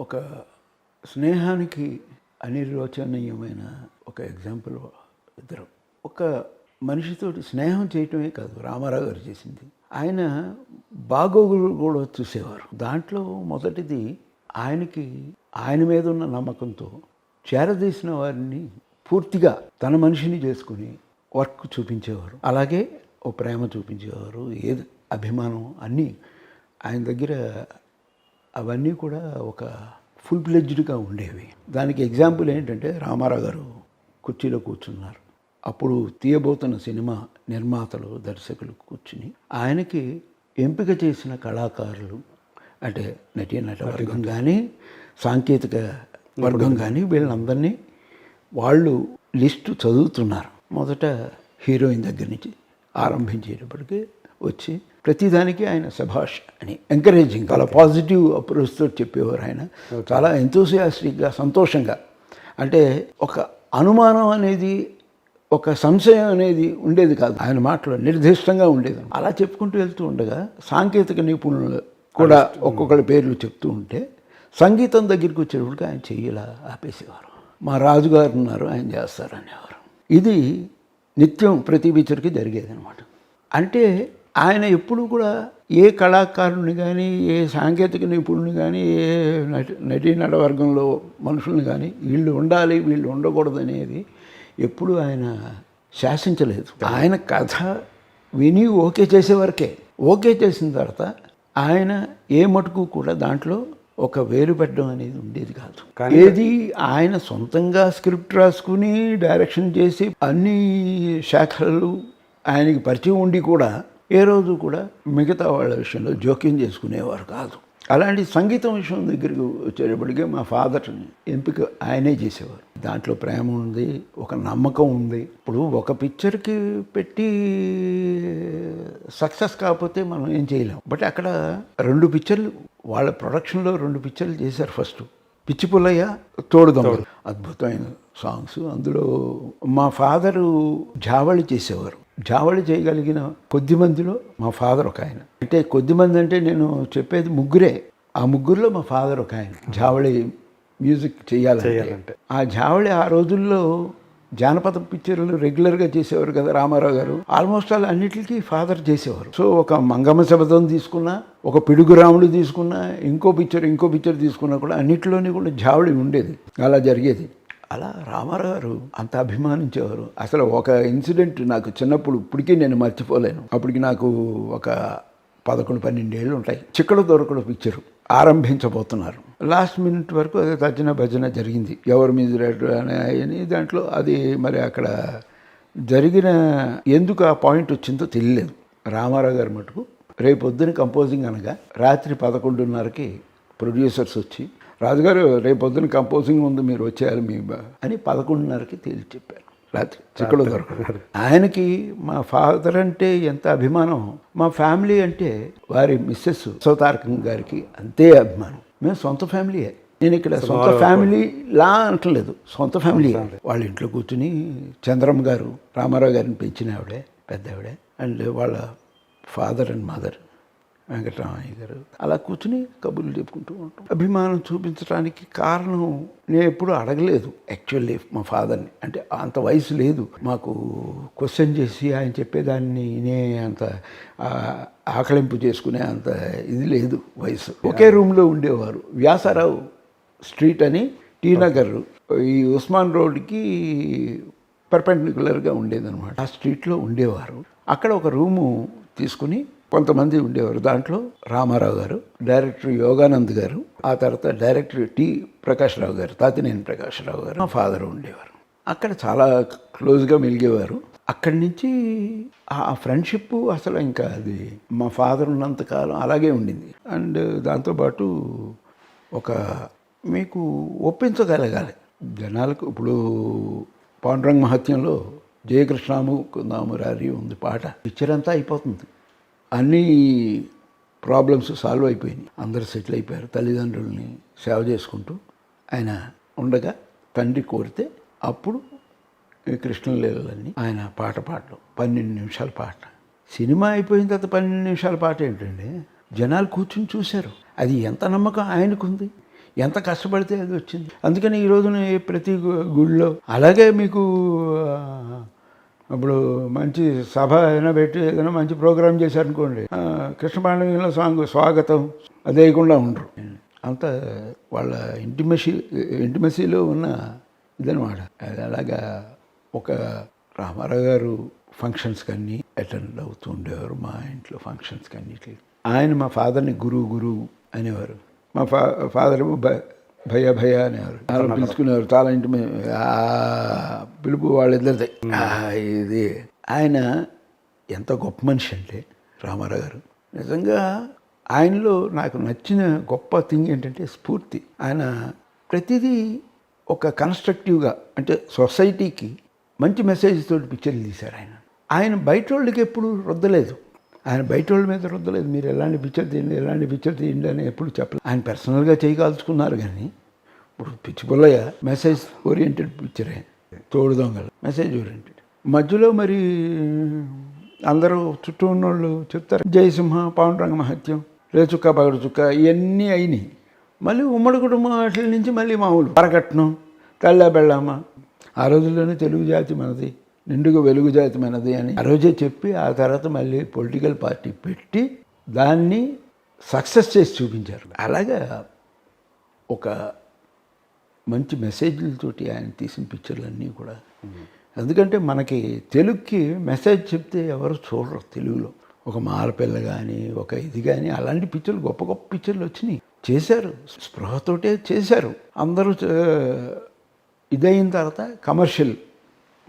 ఒక స్నేహానికి అనిర్వచనీయమైన ఒక ఎగ్జాంపుల్ ఇద్దరు. ఒక మనిషితో స్నేహం చేయటమే కాదు రామారావు గారు చేసింది. ఆయన బాగోగులు కూడా చూసేవారు. దాంట్లో మొదటిది ఆయనకి ఆయన మీద ఉన్న నమ్మకంతో చేరదీసిన వారిని పూర్తిగా తన మనిషిని చేసుకుని వర్క్ చూపించేవారు. అలాగే ఓ ప్రేమ చూపించేవారు ఏది అభిమానం అన్నీ ఆయన దగ్గర అవన్నీ కూడా ఒక ఫుల్ ప్లెడ్జ్డ్గా ఉండేవి. దానికి ఎగ్జాంపుల్ ఏంటంటే రామారావు గారు కుర్చీలో కూర్చున్నారు. అప్పుడు తీయబోతున్న సినిమా నిర్మాతలు దర్శకులు కూర్చుని ఆయనకి ఎంపిక చేసిన కళాకారులు అంటే నటీ నట వర్గం కానీ సాంకేతిక వర్గం కానీ వీళ్ళందరినీ వాళ్ళు లిస్టు చదువుతున్నారు. మొదట హీరోయిన్ దగ్గర నుంచి ఆరంభించేటప్పటికి వచ్చి ప్రతిదానికి ఆయన సభాష్ అని ఎంకరేజింగ్ చాలా పాజిటివ్ అప్రోచ్తో చెప్పేవారు ఆయన. చాలా ఎంతోసియాస్టిక్గా సంతోషంగా. అంటే ఒక అనుమానం అనేది ఒక సంశయం అనేది ఉండేది కాదు. ఆయన మాటలో నిర్దిష్టంగా ఉండేది. అలా చెప్పుకుంటూ వెళ్తూ ఉండగా సాంకేతిక నిపుణులు కూడా ఒక్కొక్కరి పేర్లు చెప్తూ ఉంటే సంగీతం దగ్గరికి వచ్చేటప్పటికి ఆయన చెయ్యలా ఆపేసేవారు. మా రాజుగారు ఉన్నారు ఆయన చేస్తారు అనేవారు ఇది నిత్యం ప్రతి పిక్చర్కి జరిగేది అనమాట అంటే ఆయన ఎప్పుడు కూడా ఏ కళాకారుని కానీ ఏ సాంకేతిక నిపుణుని కానీ ఏ నటి నటీ నడవర్గంలో మనుషుల్ని కానీ వీళ్ళు ఉండాలి వీళ్ళు ఉండకూడదు అనేది ఎప్పుడు ఆయన శాసించలేదు. ఆయన కథ విని ఓకే చేసేవరకే. ఓకే చేసిన తర్వాత ఆయన ఏ మటుకు కూడా దాంట్లో ఒక వేరు పెట్టడం అనేది ఉండేది కాదు. ఏది ఆయన సొంతంగా స్క్రిప్ట్ రాసుకుని డైరెక్షన్ చేసి అన్ని శాఖలు ఆయనకి పరిచయం ఉండి కూడా ఏ రోజు కూడా మిగతా వాళ్ళ విషయంలో జోక్యం చేసుకునేవారు కాదు. అలాంటి సంగీతం విషయం దగ్గరికి వచ్చేటప్పటికే మా ఫాదర్ని ఎంపిక ఆయనే చేసేవారు. దాంట్లో ప్రేమ ఉంది ఒక నమ్మకం ఉంది. ఇప్పుడు ఒక పిక్చర్కి పెట్టి సక్సెస్ కాకపోతే మనం ఏం చేయలేం. బట్ అక్కడ రెండు పిక్చర్లు వాళ్ళ ప్రొడక్షన్లో రెండు పిక్చర్లు చేశారు ఫస్ట్. పిచ్చి పుల్లయ్య తోడుదొంగలు అద్భుతమైన సాంగ్స్. అందులో మా ఫాదరు జావళి చేసేవారు. జావళి చేయగలిగిన కొద్ది మందిలో మా ఫాదర్ ఒక ఆయన. అంటే కొద్ది మంది అంటే నేను చెప్పేది ముగ్గురే. ఆ ముగ్గురులో మా ఫాదర్ ఒక ఆయన. జావళి మ్యూజిక్ చేయాలంటే. ఆ జావళి ఆ రోజుల్లో జానపద పిక్చర్లు రెగ్యులర్గా చేసేవారు కదా రామారావు గారు. ఆల్మోస్ట్ ఆల్ అన్నిటికీ ఫాదర్ చేసేవారు. సో ఒక మంగమ్మ శబదం తీసుకున్నా ఒక పిడుగు రాముడు తీసుకున్నా ఇంకో పిక్చర్ ఇంకో పిక్చర్ తీసుకున్నా కూడా అన్నిటిలోని కూడా జావళి ఉండేది. అలా జరిగేది. అలా రామారావు గారు అంత అభిమానించేవారు. అసలు ఒక ఇన్సిడెంట్ నాకు చిన్నప్పుడు ఇప్పటికీ నేను మర్చిపోలేను. అప్పటికి నాకు ఒక పదకొండు పన్నెండేళ్ళు ఉంటాయి. చిక్కడ దొరకడు పిక్చరు. ఆరంభించబోతున్నారు. లాస్ట్ మినిట్ వరకు అది తర్జన భజన జరిగింది. ఎవరి మీద అని అని దాంట్లో అది మరి అక్కడ జరిగిన ఎందుకు ఆ పాయింట్ వచ్చిందో తెలియలేదు. రామారావు గారు మటుకు రేపు పొద్దున కంపోజింగ్ అనగా రాత్రి పదకొండున్నరకి ప్రొడ్యూసర్స్ వచ్చి రాజుగారు రేపు పొద్దున కంపోజింగ్ ఉంది మీరు వచ్చేయాలి మీ బా-" అని పదకొండున్నరకి తేల్చి చెప్పారు. రాత్రి చిక్కడు దొరకదు ఆయనకి మా ఫాదర్ అంటే ఎంత అభిమానం మా ఫ్యామిలీ అంటే వారి మిస్సెస్ సౌతారకం గారికి అంతే అభిమానం. మేము సొంత ఫ్యామిలీయే. నేను ఇక్కడ సొంత ఫ్యామిలీ లా అంటలేదు సొంత ఫ్యామిలీ వాళ్ళ ఇంట్లో కూర్చుని చంద్రమ్మ గారు రామారావు గారిని పెంచిన ఆవిడే పెద్ద ఆవిడే అండ్ వాళ్ళ ఫాదర్ అండ్ మదర్. వెంకటరామయ్య గారు అలా కూర్చుని కబుర్లు చెప్పుకుంటూ ఉంటాం. అభిమానం చూపించడానికి కారణం నేను ఎప్పుడూ అడగలేదు. యాక్చువల్లీ మా ఫాదర్ని. అంటే అంత వయసు లేదు. మాకు క్వశ్చన్ చేసి ఆయన చెప్పేదాన్ని నే అంత ఆకలింపు చేసుకునే అంత ఇది లేదు వయసు. ఒకే రూమ్లో ఉండేవారు. వ్యాసారావు స్ట్రీట్ అని టీ నగర్ ఈ ఉస్మాన్ రోడ్కి పర్పెండిక్యులర్గా ఉండేదన్నమాట. ఆ స్ట్రీట్లో ఉండేవారు. అక్కడ ఒక రూము తీసుకుని కొంతమంది ఉండేవారు. దాంట్లో రామారావు గారు డైరెక్టర్ యోగానంద్ గారు ఆ తర్వాత డైరెక్టర్ టి ప్రకాశ్రావు గారు తాతినేని ప్రకాశ్రావు గారు మా ఫాదర్ ఉండేవారు. అక్కడ చాలా క్లోజ్గా మెలిగేవారు. అక్కడి నుంచి ఆ ఫ్రెండ్షిప్ అసలు ఇంకా అది మా ఫాదర్ ఉన్నంతకాలం అలాగే ఉండింది. అండ్ దాంతోపాటు ఒక మీకు ఒప్పించగలగాలి. జనాలకు ఇప్పుడు పాండురంగ మహత్యంలో జయకృష్ణాము నామురారి ఉంది పాట. పిక్చర్ అంతా అయిపోతుంది. అన్నీ ప్రాబ్లమ్స్ సాల్వ్ అయిపోయినాయి. అందరు సెటిల్ అయిపోయారు. తల్లిదండ్రుల్ని సేవ చేసుకుంటూ ఆయన ఉండగా తండ్రి కోరితే అప్పుడు ఈ కృష్ణలీలన్నీ ఆయన పాట పాడడం పన్నెండు నిమిషాల పాట. సినిమా అయిపోయిన తర్వాత పన్నెండు నిమిషాల పాట ఏంటండి? జనాలు కూర్చుని చూశారు. అది ఎంత నమ్మకం ఆయనకుంది? ఎంత కష్టపడితే అది వచ్చింది? అందుకని ఈ రోజున ప్రతి గుళ్ళో అలాగే మీకు ఇప్పుడు మంచి సభ ఏదైనా పెట్టి ఏదైనా మంచి ప్రోగ్రామ్ చేశారనుకోండి ఆ, సాంగ్ స్వాగతం అది వేయకుండా ఉండరు. అంత వాళ్ళ ఇంటిమసీ ఇంటిమసీలో ఉన్న ఇదనమాట అది అలాగా ఒక రామారావు గారు ఫంక్షన్స్ కన్నీ అటెండ్ అవుతూ ఉండేవారు మా ఇంట్లో ఫంక్షన్స్ కన్నిటి ఆయన మా ఫాదర్ని గురువు గురువు అనేవారు. మా ఫా ఫాదర్ భయ భయ అనేవారు. చాలా పిలుచుకునేవారు చాలా ఇంటి పిలుపు వాళ్ళిద్దరిది. ఇది. ఆయన ఎంత గొప్ప మనిషి అంటే రామారావు గారు నిజంగా ఆయనలో నాకు నచ్చిన గొప్ప థింగ్ ఏంటంటే స్ఫూర్తి. ఆయన ప్రతిదీ ఒక కన్స్ట్రక్టివ్గా అంటే సొసైటీకి మంచి మెసేజ్ తోటి పిక్చర్లు తీశారు ఆయన. ఆయన బయట వాళ్ళకి ఎప్పుడు రుద్దలేదు. ఆయన బయట వాళ్ళ మీద రుద్దలేదు. మీరు ఎలాంటి పిక్చర్ తీయండి ఎలాంటి పిక్చర్ తీయండి అని ఎప్పుడు చెప్పలేదు. ఆయన పర్సనల్గా చేయగలుచుకున్నారు కానీ ఇప్పుడు పిచ్చి పుల్లయ్య మెసేజ్ ఓరియంటెడ్ పిక్చరే తోడు దొంగలు మెసేజ్ ఓరియంటెడ్. మధ్యలో మరి అందరూ చుట్టూ ఉన్నోళ్ళు చెప్తారు జయసింహ పాండురంగ మహత్యం రేచుక్క పగడు చుక్క ఇవన్నీ అయినాయి. మళ్ళీ ఉమ్మడి కుటుంబం వాటి నుంచి మళ్ళీ మామూలు పరకట్నం తల్లా బెళ్ళామా ఆ రోజుల్లోనే తెలుగు జాతి మనది. నిండుగా వెలుగు జాతి అని ఆ రోజే చెప్పి ఆ తర్వాత మళ్ళీ పొలిటికల్ పార్టీ పెట్టి దాన్ని సక్సెస్ చేసి చూపించారు. అలాగా ఒక మంచి మెసేజ్లతోటి ఆయన తీసిన పిక్చర్లన్నీ కూడా. ఎందుకంటే మనకి తెలుగుకి మెసేజ్ చెప్తే ఎవరు చూడరు తెలుగులో. ఒక మాలపిల్ల కానీ ఒక ఇది కానీ అలాంటి పిక్చర్లు గొప్ప గొప్ప పిక్చర్లు వచ్చినాయి. చేశారు. స్పృహతోటే చేశారు. అందరూ ఇదైన తర్వాత కమర్షియల్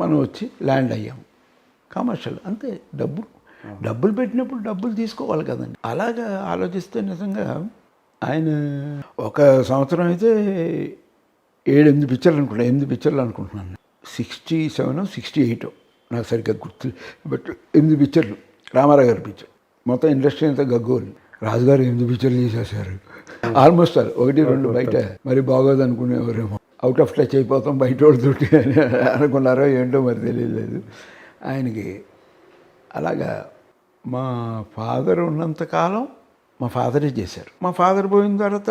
మనం వచ్చి ల్యాండ్ అయ్యాం. కమర్షియల్ అంతే. డబ్బు డబ్బులు పెట్టినప్పుడు డబ్బులు తీసుకోవాలి కదండి. అలాగా ఆలోచిస్తే నిజంగా ఆయన ఒక సంవత్సరం అయితే ఏడు ఎనిమిది పిక్చర్లు అనుకుంటా ఎనిమిది పిక్చర్లు అనుకుంటున్నాను. సిక్స్టీ సెవెన్ సిక్స్టీ ఎయిట్ నాకు సరిగ్గా గుర్తు బట్ ఎనిమిది పిక్చర్లు రామారావు గారి పిక్చర్ మొత్తం ఇండస్ట్రీ అంతా గగ్గోలు. రాజుగారు ఎనిమిది పిక్చర్లు చేసేసారు. ఆల్మోస్ట్ ఆల్ ఒకటి రెండు బయట మరి బాగోదు అనుకునేవారేమో అవుట్ ఆఫ్ టచ్ అయిపోతాం బయట వాళ్ళతోటి అని అనుకున్నారో ఏంటో మరి తెలియలేదు. ఆయనకి అలాగా మా ఫాదర్ ఉన్నంతకాలం మా ఫాదరే చేశారు. మా ఫాదర్ పోయిన తర్వాత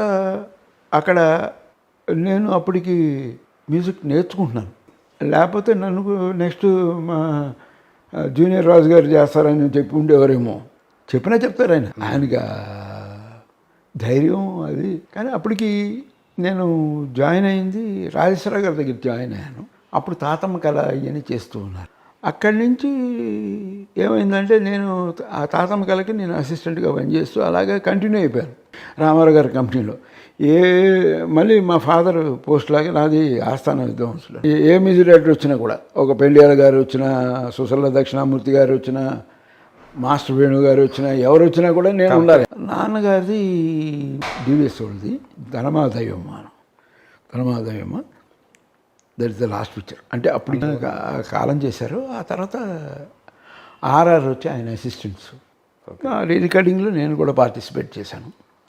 అక్కడ నేను అప్పటికి మ్యూజిక్ నేర్చుకుంటున్నాను. లేకపోతే నన్ను నెక్స్ట్ మా జూనియర్ రాజు గారు చేస్తారని చెప్పి ఉండేవారేమో. చెప్పినా చెప్తారు ఆయన. ఆయనకి ధైర్యం అది. కానీ అప్పటికి నేను జాయిన్ అయింది రాజేశ్వర గారి దగ్గర జాయిన్ అయ్యాను. అప్పుడు తాతమ్మ కళ ఇవన్నీ చేస్తూ ఉన్నారు. అక్కడి నుంచి ఏమైందంటే నేను ఆ తాతమ్మ కళకి నేను అసిస్టెంట్గా పనిచేస్తూ అలాగే కంటిన్యూ అయిపోయాను రామారావు గారి కంపెనీలో ఏ మళ్ళీ మా ఫాదర్ పోస్ట్ లాగా నాది ఆస్థాన విద్వాంసులు ఏ- మిజిరేటర్ వచ్చినా కూడా ఒక పెండియాల గారు వచ్చినా సుశల దక్షిణామూర్తి గారు వచ్చిన మాస్టర్ వేణు గారు వచ్చినా ఎవరు వచ్చినా కూడా నేను ఉండాలి. నాన్నగారిది డివిఎస్ వాళ్ళది. Dhanamadayamma Dhanamadayamma that is the last picture. అంటే అప్పుడు కాలం చేశారు. ఆ తర్వాత ఆర్ఆర్ వచ్చి ఆయన అసిస్టెంట్స్ రికార్డింగ్లో నేను కూడా పార్టిసిపేట్ చేశాను.